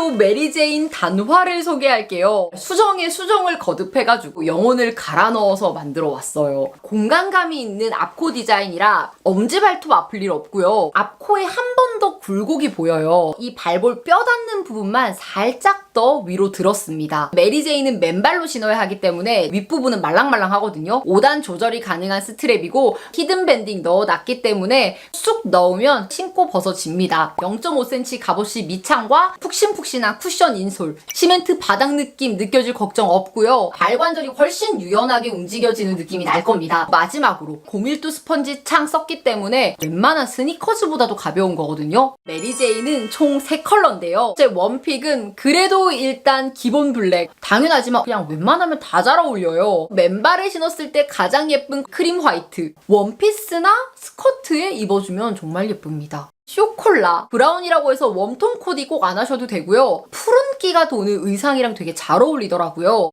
스튜디오 메리제인 단화를 소개할게요. 수정에 수정을 거듭해가지고 영혼을 갈아 넣어서 만들어 왔어요. 공간감이 있는 앞코 디자인이라 엄지발톱 아플 일 없고요. 앞코에 한 번 더 굴곡이 보여요. 이 발볼 뼈 닿는 부분만 살짝 더 위로 들었습니다. 메리제인은 맨발로 신어야 하기 때문에 윗부분은 말랑말랑하거든요. 5단 조절이 가능한 스트랩이고 히든 밴딩 넣어놨기 때문에 쑥 넣으면 신고 벗어집니다. 0.5cm 갑옷이 밑창과 푹신푹신한 쿠션 인솔, 시멘트 바닥 느낌 느껴질 걱정 없고요. 발 관절이 훨씬 유연하게 움직여지는 느낌이 날 겁니다. 마지막으로 고밀도 스펀지 창 썼기 때문에 웬만한 스니커즈보다도 가벼운 거거든요. 메리제이는 총 3컬러인데요. 제 원픽은 그래도 일단 기본 블랙. 당연하지만 그냥 웬만하면 다 잘 어울려요. 맨발에 신었을 때 가장 예쁜 크림 화이트. 원피스나 스커트에 입어주면 정말 예쁩니다. 쇼콜라 브라운이라고 해서 웜톤 코디 꼭 안 하셔도 되고요. 푸른기가 도는 의상이랑 되게 잘 어울리더라고요.